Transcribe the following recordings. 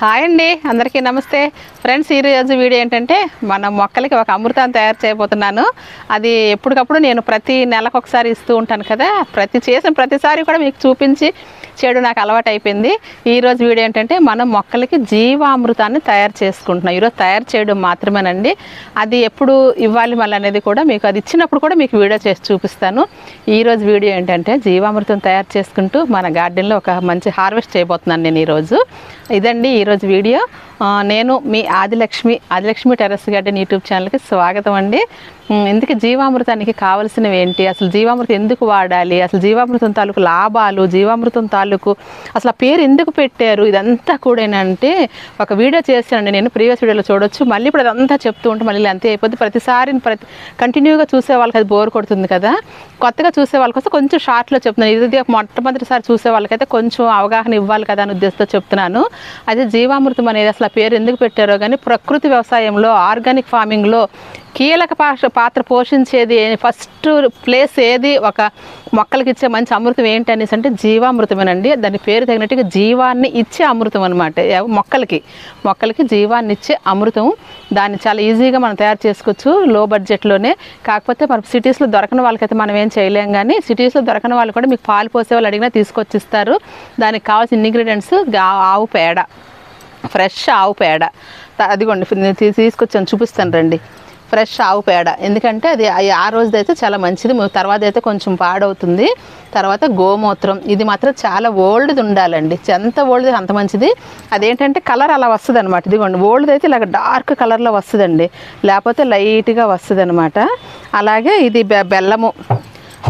Hi అండి అందరికీ నమస్తే. ఫ్రెండ్స్ ఈరోజు వీడియో ఏంటంటే మన మొక్కలకి ఒక అమృతాన్ని తయారు చేయబోతున్నాను. అది ఎప్పటికప్పుడు నేను ప్రతి నెలకు ఒకసారి ఇస్తూ ఉంటాను కదా ప్రతి చేసిన ప్రతిసారి కూడా మీకు చూపించి చేయడం నాకు అలవాటు అయిపోయింది ఈరోజు వీడియో ఏంటంటే మనం మొక్కలకి జీవామృతాన్ని తయారు చేసుకుంటున్నాం. ఈరోజు తయారు చేయడం మాత్రమేనండి. అది ఎప్పుడు ఇవ్వాలి మళ్ళీ అనేది కూడా మీకు అది ఇచ్చినప్పుడు కూడా మీకు వీడియో చేసి చూపిస్తాను. ఈరోజు వీడియో ఏంటంటే జీవామృతం తయారు చేసుకుంటూ మన గార్డెన్లో ఒక మంచి హార్వెస్ట్ చేయబోతున్నాను నేను ఈరోజు. ఇదండి ఈరోజు వీడియో ఆ, నేను మీ Adilakshmi Adilakshmi terrace garden YouTube ఛానల్కి స్వాగతం అండి. ఇందుకే జీవామృతానికి కావలసినవి ఏంటి? అసలు జీవామృతం ఎందుకు వాడాలి? అసలు జీవామృతం తాలూకు లాభాలు జీవామృతం తాలూకు అసలు ఆ పేరు ఎందుకు పెట్టారు? ఇదంతా కూడా ఏంటంటే ఒక వీడియో చేశానండి. నేను ప్రీవియస్ వీడియోలో చూడొచ్చు. మళ్ళీ ఇప్పుడు అదంతా చెప్తూ ఉంటే మళ్ళీ అంతే అయిపోద్ది. ప్రతిసారి ప్రతి కంటిన్యూగా చూసే వాళ్ళకి అది బోర్ కొడుతుంది కదా. కొత్తగా చూసే వాళ్ళకి కొంచెం షార్ట్లో చెప్తున్నాను. ఇది మొట్టమొదటిసారి చూసే వాళ్ళకైతే కొంచెం అవగాహన ఇవ్వాలి కదా అని ఉద్దేశంతో చెప్తున్నాను. అదే జీవామృతం అనేది అసలు అసలు పేరు ఎందుకు పెట్టారో కానీ ప్రకృతి వ్యవసాయంలో ఆర్గానిక్ ఫార్మింగ్లో కీలక పాత్ర పాత్ర పోషించేది ఫస్ట్ ప్లేస్ ఏది? ఒక మొక్కలకి ఇచ్చే మంచి అమృతం ఏంటి అనేసి అంటే జీవామృతమేనండి. దాని పేరు తగినట్టుగా జీవాన్ని ఇచ్చే అమృతం అనమాట మొక్కలకి. మొక్కలకి జీవాన్ని ఇచ్చే అమృతం దాన్ని చాలా ఈజీగా మనం తయారు చేసుకోవచ్చు లో బడ్జెట్లోనే. కాకపోతే మన సిటీస్లో దొరకని వాళ్ళకైతే మనం ఏం చేయలేం కానీ సిటీస్లో దొరకని వాళ్ళు కూడా మీకు పాలు పోసే వాళ్ళు అడిగినా తీసుకొచ్చి ఇస్తారు దానికి కావాల్సిన ఇంగ్రీడియంట్స్ ఆవు పేడ. ఫ్రెష్ ఆవు పేడ. అదిగోండి తీసుకొచ్చాను చూపిస్తాను రండి. ఫ్రెష్ ఆవు పేడ. ఎందుకంటే అది ఆ- రోజుదైతే చాలా మంచిది. తర్వాత అయితే కొంచెం పాడవుతుంది. తర్వాత గోమూత్రం. ఇది మాత్రం చాలా ఓల్డ్ది ఉండాలండి. ఎంత ఓల్డ్ది అంత మంచిది. అదేంటంటే కలర్ అలా వస్తుంది అనమాట ఇదిగోండి ఓల్డ్ది అయితే ఇలాగ డార్క్ కలర్లో వస్తుందండి. లేకపోతే లైట్గా వస్తుంది అనమాట అలాగే ఇది బె బెల్లము.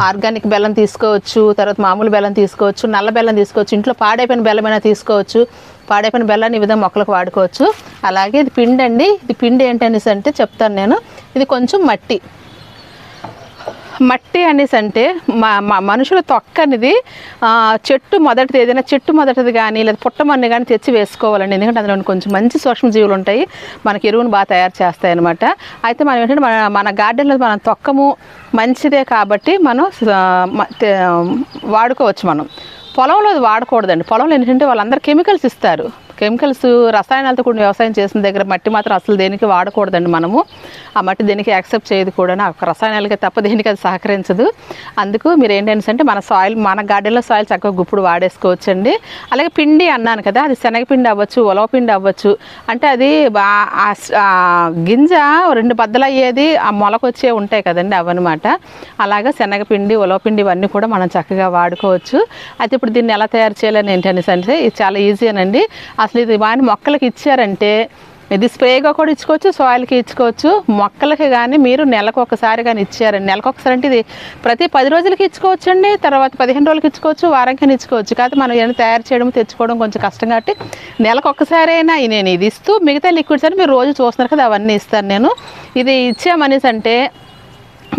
ఆర్గానిక్ బెల్లం తీసుకోవచ్చు. తర్వాత మామూలు బెల్లం తీసుకోవచ్చు. నల్ల బెల్లం తీసుకోవచ్చు. ఇంట్లో పాడైపోయిన బెల్లమైనా తీసుకోవచ్చు. పాడైపోయిన బెల్లాన్ని ఈ విధంగా మొక్కలకు వాడుకోవచ్చు. అలాగే ఇది పిండి అండి. ఇది పిండి ఏంటనేసి అంటే చెప్తాను నేను. ఇది కొంచెం మట్టి. మట్టి అనేసి అంటే మా మనుషుల తొక్క అనేది చెట్టు మొదటిది ఏదైనా చెట్టు మొదటిది కానీ లేదా పుట్టమన్ని కానీ తెచ్చి వేసుకోవాలండి. ఎందుకంటే అందులో కొంచెం మంచి సూక్ష్మజీవులు ఉంటాయి. మనకి ఎరువును బాగా తయారు చేస్తాయి అనమాట అయితే మనం ఏంటంటే మన మన గార్డెన్లో మన తొక్కము మంచిదే కాబట్టి మనం వాడుకోవచ్చు మనం. పొలంలో అది వాడకూడదండి. పొలంలో ఏంటంటే వాళ్ళందరూ కెమికల్స్ ఇస్తారు. కెమికల్స్ రసాయనాలతో కూడిన వ్యవసాయం చేసిన దగ్గర మట్టి మాత్రం అసలు దేనికి వాడకూడదండి మనము. ఆ మట్టి దేనికి యాక్సెప్ట్ చేయదు కూడా. నాకు రసాయనాలకి తప్ప దేనికి అది సహకరించదు. అందుకు మీరు ఏంటంటే అంటే మన సాయిల్ మన గార్డెన్లో సాయిల్ చక్కగా గుప్పుడు వాడేసుకోవచ్చండి. అలాగే పిండి అన్నాను కదా అది శనగపిండి అవ్వచ్చు ఉలవపిండి అవ్వచ్చు. అంటే అది గింజ రెండు బద్దలు అయ్యేది ఆ మొలకొచ్చే ఉంటాయి కదండి అవన్నమాట. అలాగే శనగపిండి ఉలవపిండి ఇవన్నీ కూడా మనం చక్కగా వాడుకోవచ్చు. అయితే ఇప్పుడు దీన్ని ఎలా తయారు చేయాలని ఏంటనేసి అంటే ఇది చాలా ఈజీనండి అసలు ఇది వాని మొక్కలకి ఇచ్చారంటే ఇది స్ప్రేగా కూడా ఇచ్చుకోవచ్చు సాయిల్కి ఇచ్చుకోవచ్చు. మొక్కలకి కానీ మీరు నెలకు ఒకసారి కానీ ఇచ్చారండి నెలకు ఒకసారి అంటే ఇది ప్రతి పది రోజులకి ఇచ్చుకోవచ్చు అండి తర్వాత పదిహేను రోజులకి ఇచ్చుకోవచ్చు వారానికి ఇచ్చుకోవచ్చు. కాదు మనం ఏమైనా తయారు చేయడం తెచ్చుకోవడం కొంచెం కష్టం కాబట్టి నెలకు ఒక్కసారైనా అయినా నేను ఇది ఇస్తూ మిగతా లిక్విడ్స్ అని మీరు రోజు చూస్తున్నారు కదా అవన్నీ ఇస్తాను నేను. ఇది ఇచ్చామనేసి అంటే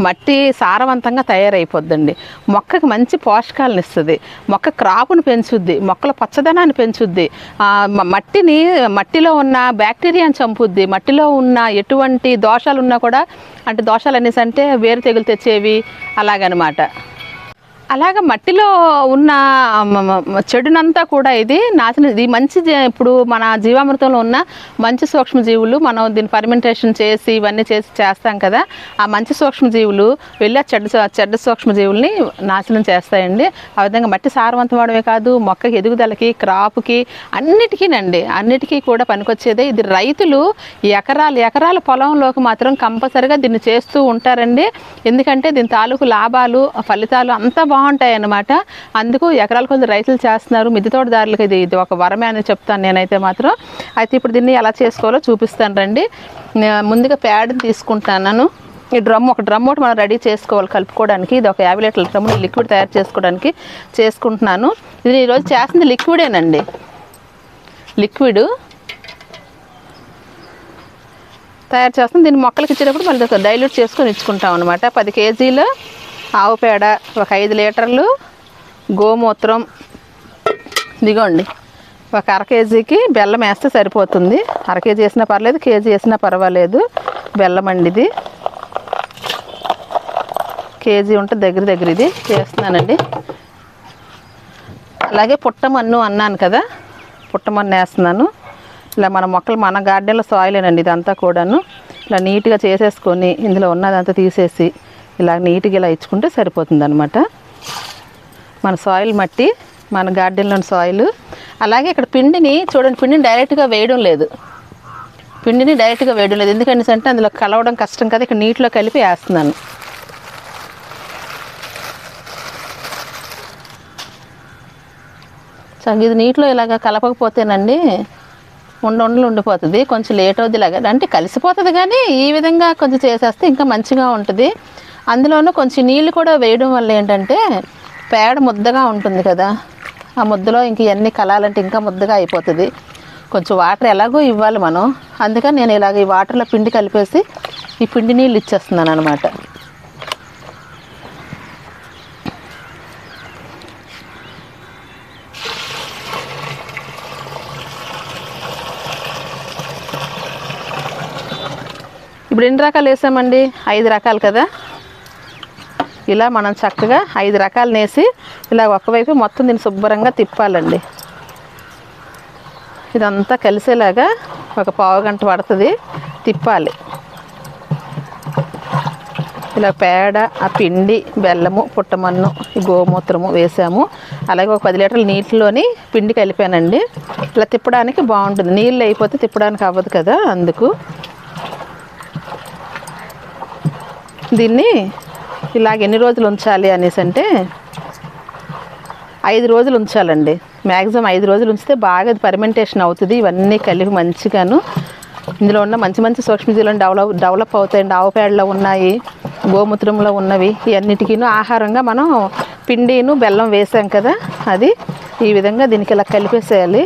మట్టి సారవంతంగా తయారైపోద్దండి. మొక్కకి మంచి పోషకాలను ఇస్తుంది. మొక్క క్రాపును పెంచుద్ది మొక్కల పచ్చదనాన్ని పెంచుద్ది. మట్టిని మట్టిలో ఉన్న బ్యాక్టీరియాని చంపుద్ది. మట్టిలో ఉన్న ఎటువంటి దోషాలు ఉన్నా కూడా అంటే దోషాలు అనేసి అంటే వేరు తెగులు తెచ్చేవి అలాగనమాట. అలాగ మట్టిలో ఉన్న చెడునంతా కూడా ఇది నాశనం ఇది మంచి ఇప్పుడు మన జీవామృతంలో ఉన్న మంచి సూక్ష్మజీవులు మనం దీన్ని ఫర్మెంటేషన్ చేసి ఇవన్నీ చేసి చేస్తాం కదా ఆ మంచి సూక్ష్మజీవులు వెళ్ళి ఆ చెడ్డ సూ- చెడ్డ సూక్ష్మజీవుల్ని నాశనం చేస్తాయండి. ఆ విధంగా మట్టి సారవంతం అవడమే కాదు మొక్కకి ఎదుగుదలకి క్రాప్కి అన్నిటికీనండి అన్నిటికీ కూడా పనికొచ్చేదే. ఇది రైతులు ఎకరాలు ఎకరాల పొలంలోకి మాత్రం కంపల్సరిగా దీన్ని చేస్తూ ఉంటారండి. ఎందుకంటే దీని తాలూకు లాభాలు ఫలితాలు అంతా బాగుంటాయి అన్నమాట అందుకు ఎకరాల కొద్ది రైతులు చేస్తున్నారు. మిద్దె తోటదారులకు ఇది ఇది ఒక వరమే అని చెప్తాను నేనైతే మాత్రం. అయితే ఇప్పుడు దీన్ని ఎలా చేసుకోవాలో చూపిస్తాను రండి. ముందుగా ప్యాడ్ని తీసుకుంటాను ఈ డ్రమ్ ఒక డ్రమ్ ఒకటి మనం రెడీ చేసుకోవాలి కలుపుకోవడానికి. ఇది ఒక యాభై లీటర్ల డ్రమ్ లిక్విడ్ తయారు చేసుకోవడానికి చేసుకుంటున్నాను. ఇది ఈరోజు చేసింది లిక్విడేనండి. లిక్విడ్ తయారు చేస్తాం దీన్ని మొక్కలకి ఇచ్చేటప్పుడు మళ్ళీ డైల్యూట్ చేసుకొని ఇచ్చుకుంటాం అనమాట పది కేజీలు ఆవు పేడ ఒక ఐదు లీటర్లు గోమూత్రం. దిగోండి ఒక అర కేజీకి బెల్లం వేస్తే సరిపోతుంది. అర కేజీ వేసినా పర్లేదు కేజీ వేసినా పర్వాలేదు. బెల్లం అండి ఇది. కేజీ ఉంటే దగ్గర దగ్గర ఇది వేస్తున్నానండి. అలాగే పుట్టమన్ను అన్నాను కదా పుట్టమన్ను వేస్తున్నాను. ఇలా మన మొక్కలు మన గార్డెన్లో సాయిలేనండి ఇదంతా కూడాను. ఇలా నీట్గా చేసేసుకొని ఇందులో ఉన్నదంతా తీసేసి ఇలా నీట్గా ఇలా ఇచ్చుకుంటే సరిపోతుంది అనమాట మన సాయిల్ మట్టి మన గార్డెన్లోని సాయిల్. అలాగే ఇక్కడ పిండిని చూడండి పిండిని డైరెక్ట్గా వేయడం లేదు. పిండిని డైరెక్ట్గా వేయడం లేదు. ఎందుకంటే అంటే అందులో కలవడం కష్టం కదా ఇక్కడ నీటిలో కలిపి వేస్తున్నాను. సో ఇది నీటిలో ఇలాగ కలపకపోతేనండి ఉండ ఉండలు ఉండిపోతుంది. కొంచెం లేట్ అవుద్ది ఇలాగ. అంటే కలిసిపోతుంది కానీ ఈ విధంగా కొంచెం చేసేస్తే ఇంకా మంచిగా ఉంటుంది. అందులోనూ కొంచెం నీళ్ళు కూడా వేయడం వల్ల ఏంటంటే పేడ ముద్దగా ఉంటుంది కదా. ఆ ముద్దలో ఇంక ఇవన్నీ కలాలంటే ఇంకా ముద్దగా అయిపోతుంది. కొంచెం వాటర్ ఎలాగో ఇవ్వాలి మనం. అందుకని నేను ఇలాగ ఈ వాటర్లో పిండి కలిపేసి ఈ పిండి నీళ్ళు ఇచ్చేస్తున్నాను అనమాట ఇప్పుడు ఎన్ని రకాలు వేసామండి? ఐదు రకాలు కదా? ఇలా మనం చక్కగా ఐదు రకాలు నేసి ఇలా ఒకవైపు మొత్తం దీన్ని శుభ్రంగా తిప్పాలండి. ఇదంతా కలిసేలాగా ఒక పావు గంట పడుతుంది తిప్పాలి. ఇలా పేడ ఆ పిండి బెల్లము పుట్టమన్ను ఈ గోమూత్రము వేసాము. అలాగే ఒక పది లీటర్ల నీటిలోని పిండి కలిపానండి. ఇలా తిప్పడానికి బాగుంటుంది. నీళ్ళు అయిపోతే తిప్పడానికి అవ్వదు కదా అందుకు. దీన్ని ఇలాగ ఎన్ని రోజులు ఉంచాలి అనేసి అంటే ఐదు రోజులు ఉంచాలండి. మ్యాక్సిమం ఐదు రోజులు ఉంచితే బాగా పర్మెంటేషన్ అవుతుంది. ఇవన్నీ కలిపి మంచిగాను ఇందులో ఉన్న మంచి మంచి సూక్ష్మజీవులను డెవలప్ డెవలప్ అవుతాయండి ఆవు పేడలో ఉన్నాయి గోమూత్రంలో ఉన్నవి ఇవన్నిటికీను ఆహారంగా మనం పిండిను బెల్లం వేసాం కదా అది ఈ విధంగా దీనికి ఇలా కలిపేసేయాలి.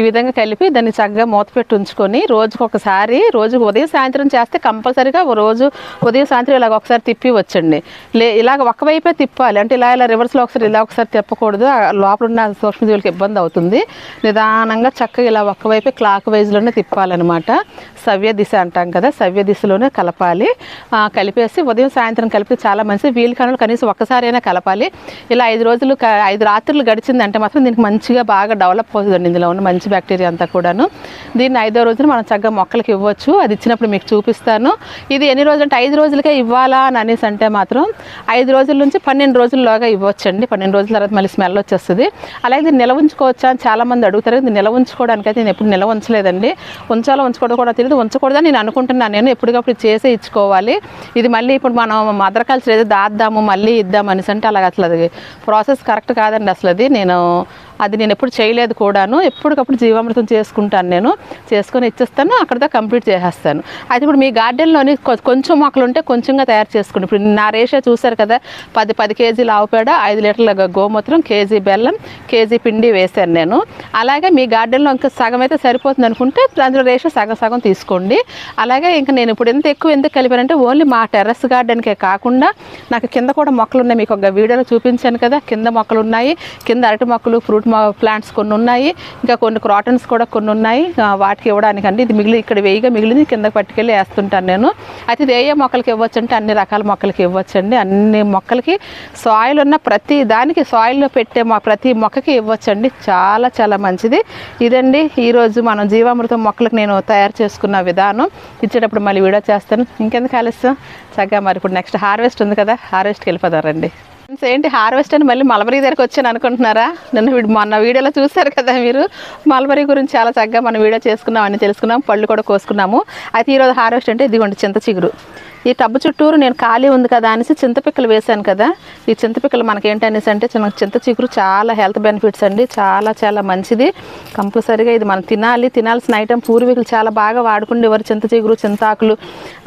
ఈ విధంగా కలిపి దాన్ని చక్కగా మూత పెట్టి ఉంచుకొని రోజుకు ఒకసారి రోజు ఉదయం సాయంత్రం చేస్తే కంపల్సరీగా రోజు ఉదయం సాయంత్రం ఇలాగ ఒకసారి తిప్పి వచ్చండి. లే ఇలాగ ఒకవైపే తిప్పాలి. అంటే ఇలా ఇలా రివర్స్లో ఒకసారి ఇలా ఒకసారి తిప్పకూడదు. ఆ లోపల ఉన్న సూక్ష్మజీవులకి ఇబ్బంది అవుతుంది. నిదానంగా చక్కగా ఇలా ఒకవైపే క్లాక్ వైజ్లోనే తిప్పాలన్నమాట. సవ్య దిశ అంటాం కదా సవ్య దిశలోనే కలపాలి. కలిపేసి ఉదయం సాయంత్రం కలిపి చాలా మంచిది. వీలు కనులు కనీసం ఒక్కసారైనా కలపాలి. ఇలా ఐదు రోజులు క- ఐదు రాత్రులు గడిచిందంటే మాత్రం దీనికి మంచిగా బాగా డెవలప్ అవుతుందండి ఇందులో ఉన్న మంచి బ్యాక్టీరియా అంతా కూడాను. దీన్ని ఐదో రోజున మనం చక్కగా మొక్కలకి ఇవ్వచ్చు. అది ఇచ్చినప్పుడు మీకు చూపిస్తాను. ఇది ఎన్ని రోజులు అంటే ఐదు రోజులకే ఇవ్వాలా అని అనేసి అంటే మాత్రం ఐదు రోజుల నుంచి పన్నెండు రోజుల్లోగా ఇవ్వచ్చండి. పన్నెండు రోజుల తర్వాత మళ్ళీ స్మెల్ వచ్చేస్తుంది. అలాగే దీన్ని నిల్వ ఉంచుకోవచ్చా అని చాలామంది అడుగుతారు. ఇది నిల్వ ఉంచుకోవడానికైతే నేను ఎప్పుడు నిల్వ ఉంచలేదండి. ఉంచాలో ఉంచుకోవడం కూడా తెలియదు. ఉంచకూడదని నేను అనుకుంటున్నాను. నేను ఎప్పటికప్పుడు చేసే ఇచ్చుకోవాలి. ఇది మళ్ళీ ఇప్పుడు మనం మదర్ కల్చర్ ఏదో దాద్దాము మళ్ళీ ఇద్దాం అనేసి అంటే అలాగ అసలు అది ప్రాసెస్ కరెక్ట్ కాదండి అసలు అది నేను అది నేను ఎప్పుడు చేయలేదు కూడాను. ఎప్పటికప్పుడు జీవామృతం చేసుకుంటాను నేను. చేసుకొని ఇచ్చేస్తాను. అక్కడితో కంప్లీట్ చేసేస్తాను. అయితే ఇప్పుడు మీ గార్డెన్లోని కొంచెం మొక్కలు ఉంటే కొంచెంగా తయారు చేసుకోండి ఇప్పుడు నా రేషియో చూసారు కదా పది పది కేజీలు ఆవుపేడ ఐదు లీటర్ల గోమూత్రం కేజీ బెల్లం కేజీ పిండి వేశాను నేను. అలాగే మీ గార్డెన్లో ఇంకా సగం అయితే సరిపోతుంది అనుకుంటే అందులో రేషియో సగం సగం తీసుకోండి. అలాగే ఇంకా నేను ఇప్పుడు ఎంత ఎక్కువ ఎందుకు కలిపానంటే ఓన్లీ మా టెర్రస్ గార్డెన్కే కాకుండా నాకు కింద కూడా మొక్కలు ఉన్నాయి. మీకు ఒక వీడియోలో చూపించాను కదా కింద మొక్కలు ఉన్నాయి కింద అరటి మొక్కలు ఫ్రూట్ ప్లాంట్స్ కొన్ని ఉన్నాయి. ఇంకా కొన్ని క్రాటన్స్ కూడా కొన్ని ఉన్నాయి. వాటికి ఇవ్వడానికి అండి. ఇది మిగిలి ఇక్కడ వేయిగా మిగిలింది. కిందకి పట్టుకెళ్ళి వేస్తుంటాను నేను. అయితే ఇది ఏ ఏ మొక్కలకి ఇవ్వచ్చు అంటే అన్ని రకాల మొక్కలకి ఇవ్వచ్చండి. అన్ని మొక్కలకి సాయిల్ ఉన్న ప్రతి దానికి సాయిల్లో పెట్టే మా ప్రతి మొక్కకి ఇవ్వచ్చండి. చాలా చాలా మంచిది. ఇదండి ఈరోజు మనం జీవామృతం మొక్కలకు నేను తయారు చేసుకున్న విధానం. ఇచ్చేటప్పుడు మళ్ళీ వీడియో చేస్తాను. ఇంకెందుకు ఆలస్యం? చక్కగా మరి ఇప్పుడు నెక్స్ట్ హార్వెస్ట్ ఉంది కదా. హార్వెస్ట్కి వెళ్ళిపోతారండి ఫ్రెండ్స్, ఏంటి హార్వెస్ట్ అని మళ్ళీ మలబరీ దగ్గరకు వచ్చాను అనుకుంటున్నారా? నన్ను వీడి- మొన్న వీడియోలో చూశారు కదా మీరు? మలబరీ గురించి చాలా చక్కగా మనం వీడియో చేసుకున్నాం అని తెలుసుకున్నాం పళ్ళు కూడా కోసుకున్నాము. అయితే ఈరోజు హార్వెస్ట్ అంటే ఇదిగోండి చింత చిగురు. ఈ టబ్బు చుట్టూరు నేను ఖాళీ ఉంది కదా అనేసి చింతపిక్కలు వేశాను కదా. ఈ చింతపిక్కలు మనకి ఏంటనేసి అంటే చిన్న చింత చిగురు చాలా హెల్త్ బెనిఫిట్స్ అండి. చాలా చాలా మంచిది. కంపల్సరీగా ఇది మనం తినాలి. తినాల్సిన ఐటెం పూర్వీకులు చాలా బాగా వాడుకుండేవారు. చింత చిగురు చింతాకులు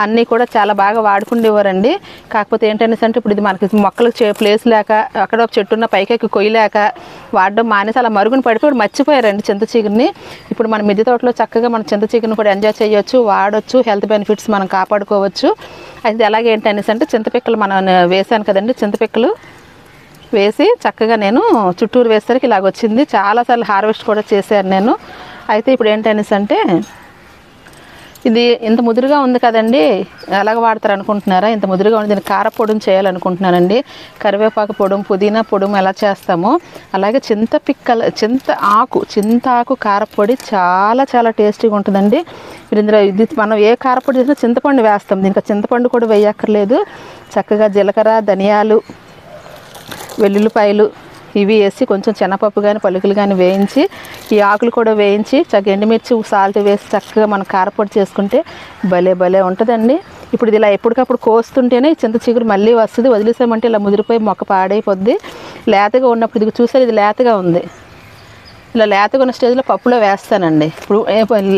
అన్నీ కూడా చాలా బాగా వాడుకుండేవారండి. కాకపోతే ఏంటనేసి అంటే ఇప్పుడు ఇది మనకి మొక్కలకు చే ప్లేస్ లేక అక్కడ ఒక చెట్టు ఉన్న పైకెక్కి కొయ్యలేక వాడడం మానేసి అలా మరుగున పడిపోయి మర్చిపోయారండి చింత చిగురిని ఇప్పుడు మన మిద్దె తోటలో చక్కగా మన చింత చిగురిని కూడా ఎంజాయ్ చేయొచ్చు వాడొచ్చు హెల్త్ బెనిఫిట్స్ మనం కాపాడుకోవచ్చు. అయితే ఏంటి ఏంటనేసి అంటే చింతపిక్కలు మనం వేసాను కదండి చింతపిక్కలు వేసి చక్కగా నేను చుట్టూరు వేసరికి ఇలాగ వచ్చింది చాలాసార్లు హార్వెస్ట్ కూడా చేశాను నేను. అయితే ఇప్పుడు ఏంటనేసి అంటే ఇది ఇంత ముదురుగా ఉంది కదండి. ఎలాగ వాడతారు అనుకుంటున్నారా ఇంత ముదురుగా ఉంది. దీన్ని కారపొడిని చేయాలనుకుంటున్నానండి. కరివేపాకు పొడుం పుదీనా పొడుం ఎలా చేస్తామో అలాగే చింత పిక్కల చింత ఆకు చింత ఆకు కారపొడి చాలా చాలా టేస్టీగా ఉంటుందండి. మీరు ఇందులో ఇది మనం ఏ కారపొడి చేసినా చింతపండు వేస్తాం. దీనికి చింతపండు కూడా వేయక్కర్లేదు. చక్కగా జీలకర్ర ధనియాలు వెల్లుల్లిపాయలు ఇవి వేసి కొంచెం శనగపప్పు కానీ పలుకులు కానీ వేయించి ఈ ఆకులు కూడా వేయించి చక్క ఎండుమిర్చి సాల్ట్ వేసి చక్కగా మనం కారపొడి చేసుకుంటే భలే భలే ఉంటుందండి. ఇప్పుడు ఇది ఇలా ఎప్పటికప్పుడు కోస్తుంటేనే చింత చిగురు మళ్ళీ వస్తుంది. వదిలేసామంటే ఇలా ముదిరిపోయి మొక్క పాడైపోద్ది. లేతగా ఉన్నప్పుడు ఇది చూసారు ఇది లేతగా ఉంది. ఇలా లేతగా ఉన్న స్టేజ్లో పప్పులో వేస్తానండి. ఇప్పుడు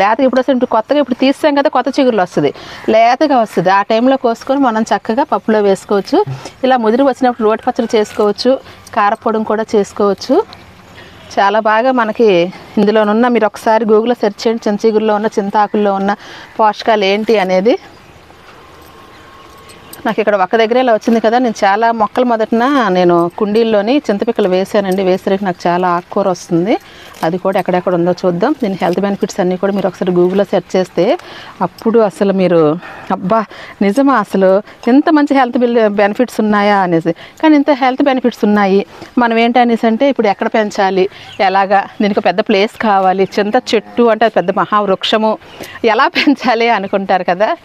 లేతగా ఇప్పుడు వస్తుంది కొత్తగా ఇప్పుడు తీస్తాం కదా కొత్త చిగురులు వస్తుంది. లేతగా వస్తుంది. ఆ టైంలో కోసుకొని మనం చక్కగా పప్పులో వేసుకోవచ్చు. ఇలా ముదిరి వచ్చినప్పుడు రోటి పచ్చడి చేసుకోవచ్చు. కారపొడం కూడా చేసుకోవచ్చు. చాలా బాగా మనకి ఇందులోనున్న మీరు ఒకసారి గూగుల్లో సెర్చ్ చేయండి. చిన్న చిగురులో ఉన్న చింతాకుల్లో ఉన్న పోషకాలు ఏంటి అనేది. నాకు ఇక్కడ ఒక్క దగ్గరే ఇలా వచ్చింది కదా. నేను చాలా మొక్కలు మొదటిన నేను కుండీల్లోని చింతపిక్కలు వేసానండి వేసరికి నాకు చాలా ఆకుకూర వస్తుంది. అది కూడా ఎక్కడెక్కడ ఉందో చూద్దాం. దీని హెల్త్ బెనిఫిట్స్ అన్నీ కూడా మీరు ఒకసారి గూగుల్లో సెర్చ్ చేస్తే అప్పుడు అసలు మీరు అబ్బా నిజమా అసలు ఎంత మంచి హెల్త్ బిల్ బెనిఫిట్స్ ఉన్నాయా అనేసి. కానీ ఇంత హెల్త్ బెనిఫిట్స్ ఉన్నాయి. మనం ఏంటనేసి అంటే ఇప్పుడు ఎక్కడ పెంచాలి? ఎలాగా? దీనికి పెద్ద ప్లేస్ కావాలి. చింత చెట్టు అంటే పెద్ద మహావృక్షము. ఎలా పెంచాలి అనుకుంటారు కదా?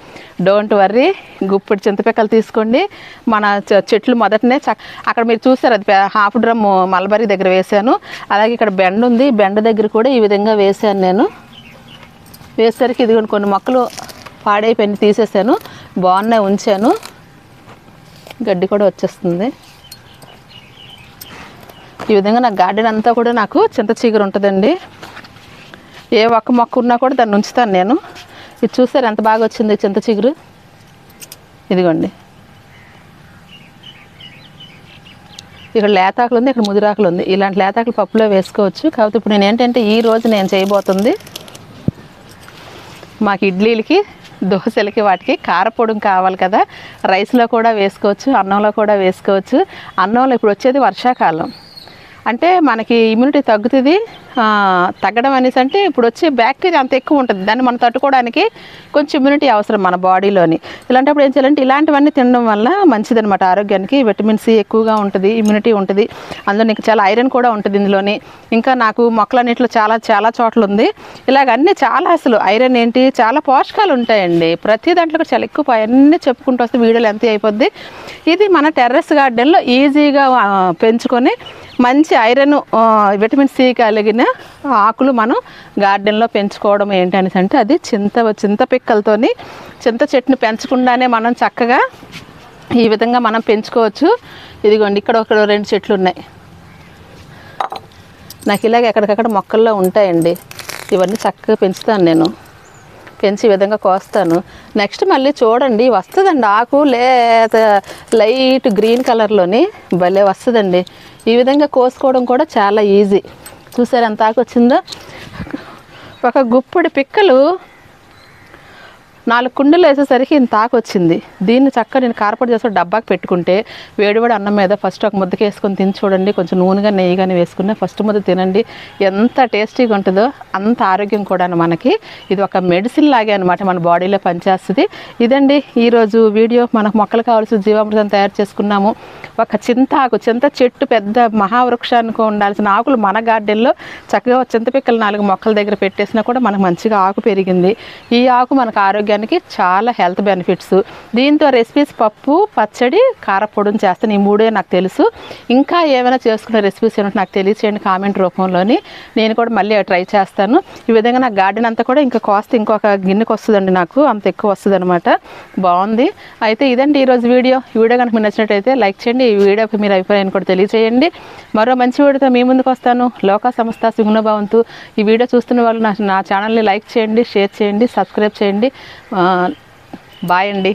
Don't worry. గుప్పుడు చింతపిక్కలు తీసుకోండి. మన చె- చెట్లు మొదటనే అక్కడ మీరు చూసారు అది హాఫ్ డ్రమ్ మల్బరీ దగ్గర వేసాను అలాగే ఇక్కడ బెండ ఉంది. బెండ దగ్గర కూడా ఈ విధంగా వేసాను నేను. వేసేసరికి ఇదిగోండి కొన్ని మొక్కలు పాడైపోయి తీసేసాను. బాగున్నాయి ఉంచాను. గడ్డి కూడా వచ్చేస్తుంది. ఈ విధంగా నా గార్డెన్ అంతా కూడా నాకు చింత చీకరు ఉంటుందండి. ఏ ఒక్క మొక్క ఉన్నా కూడా దాన్ని ఉంచుతాను నేను. ఇది చూసారు ఎంత బాగా వచ్చింది చింత చిగురు? ఇదిగోండి. ఇక్కడ లేతాకులు ఉంది ఇక్కడ ముదిరాకులు ఉంది. ఇలాంటి లేతాకులు పప్పులో వేసుకోవచ్చు. కాకపోతే ఇప్పుడు నేను ఏంటంటే ఈ రోజు నేను చేయబోతుంది మాకు ఇడ్లీలకి దోశలకి వాటికి కారపొడి కావాలి కదా. రైస్లో కూడా వేసుకోవచ్చు అన్నంలో కూడా వేసుకోవచ్చు. అన్నంలో ఇప్పుడు వచ్చేది వర్షాకాలం. అంటే మనకి ఇమ్యూనిటీ తగ్గుతుంది. తగ్గడం అనేసి అంటే ఇప్పుడు వచ్చే బ్యాక్టీరియా అంత ఎక్కువ ఉంటుంది. దాన్ని మనం తట్టుకోవడానికి కొంచెం ఇమ్యూనిటీ అవసరం మన బాడీలోని ఇలాంటప్పుడు ఏం చేయాలంటే ఇలాంటివన్నీ తినడం వల్ల మంచిదనమాట ఆరోగ్యానికి. విటమిన్ సి ఎక్కువగా ఉంటుంది ఇమ్యూనిటీ ఉంటుంది. అందులో నీకు చాలా ఐరన్ కూడా ఉంటుంది ఇందులోని. ఇంకా నాకు మొక్కలన్నింటిలో చాలా చాలా చోట్ల ఉంది ఇలాగ అన్నీ చాలా అసలు ఐరన్ ఏంటి? చాలా పోషకాలు ఉంటాయండి. ప్రతి దాంట్లో కూడా చాలా ఎక్కువ ప- అన్నీ చెప్పుకుంటూ వస్తే వీడియోలు ఎంత అయిపోద్ది. ఇది మన టెర్రస్ గార్డెన్లో ఈజీగా పెంచుకొని మంచి ఐరన్ విటమిన్ సి కలిగిన ఆకులు మనం గార్డెన్లో పెంచుకోవడం ఏంటనేసి అంటే అది చింత చింత పిక్కలతోని చింత చెట్టుని పెంచకుండానే మనం చక్కగా ఈ విధంగా మనం పెంచుకోవచ్చు. ఇదిగోండి ఇక్కడ ఒక రెండు చెట్లు ఉన్నాయి. నాకు ఇలాగ ఎక్కడికక్కడ మొక్కల్లో ఉంటాయండి. ఇవన్నీ చక్కగా పెంచుతాను నేను. పెంచి ఈ విధంగా కోస్తాను. నెక్స్ట్ మళ్ళీ చూడండి వస్తుందండి ఆకు లేత లైట్ గ్రీన్ కలర్లోని భలే వస్తుందండి. ఈ విధంగా కోసుకోవడం కూడా చాలా ఈజీ. చూసారు ఎంత ఆకు వచ్చిందో? ఒక గుప్పుడు పిక్కలు నాలుగు కుండలు వేసేసరికి ఇంత ఆకు వచ్చింది. దీన్ని చక్కగా నేను కారపొడి చేసుకుని డబ్బాకి పెట్టుకుంటే వేడివేడి అన్నం మీద ఫస్ట్ ఒక ముద్దకి వేసుకొని తిని చూడండి. కొంచెం నూనెగా నెయ్యి కానీ వేసుకుని ఫస్ట్ ముద్ద తినండి. ఎంత టేస్టీగా ఉంటుందో అంత ఆరోగ్యం కూడా మనకి. ఇది ఒక మెడిసిన్ లాగే అనమాట మన బాడీలో పనిచేస్తుంది. ఇదండి ఈరోజు వీడియో. మనకు మొక్కలు కావాల్సిన జీవామృతం తయారు చేసుకున్నాము. ఒక చింత ఆకు చింత చెట్టు పెద్ద మహావృక్షానికి ఉండాల్సిన ఆకులు మన గార్డెన్లో చక్కగా చింతపిక్కలు నాలుగు మొక్కల దగ్గర పెట్టేసినా కూడా మనకు మంచిగా ఆకు పెరిగింది. ఈ ఆకు మనకు ఆరోగ్యాన్ని ఆరోగ్యానికి చాలా హెల్త్ బెనిఫిట్స్. దీంతో రెసిపీస్ పప్పు పచ్చడి కారపొడిని చేస్తాను. ఈ మూడే నాకు తెలుసు. ఇంకా ఏమైనా చేసుకునే రెసిపీస్ ఏమిటో నాకు తెలియచేయండి కామెంట్ రూపంలోని. నేను కూడా మళ్ళీ ట్రై చేస్తాను. ఈ విధంగా నా గార్డెన్ అంతా కూడా ఇంకా కాస్ట్ ఇంకొక గిన్నెకి వస్తుందండి నాకు. అంత ఎక్కువ వస్తుంది అనమాట బాగుంది. అయితే ఇదండి ఈరోజు వీడియో. ఈ వీడియో కనుక మీరు నచ్చినట్టయితే లైక్ చేయండి. ఈ వీడియోకి మీరు అభిప్రాయాన్ని కూడా తెలియజేయండి మరో మంచి వీడియోతో మీ ముందుకు వస్తాను. లోక సంస్థ సింహభవంతు ఈ వీడియో చూస్తున్న వాళ్ళు నా నా ఛానల్ని లైక్ చేయండి షేర్ చేయండి సబ్స్క్రైబ్ చేయండి. బాయ్ అండి.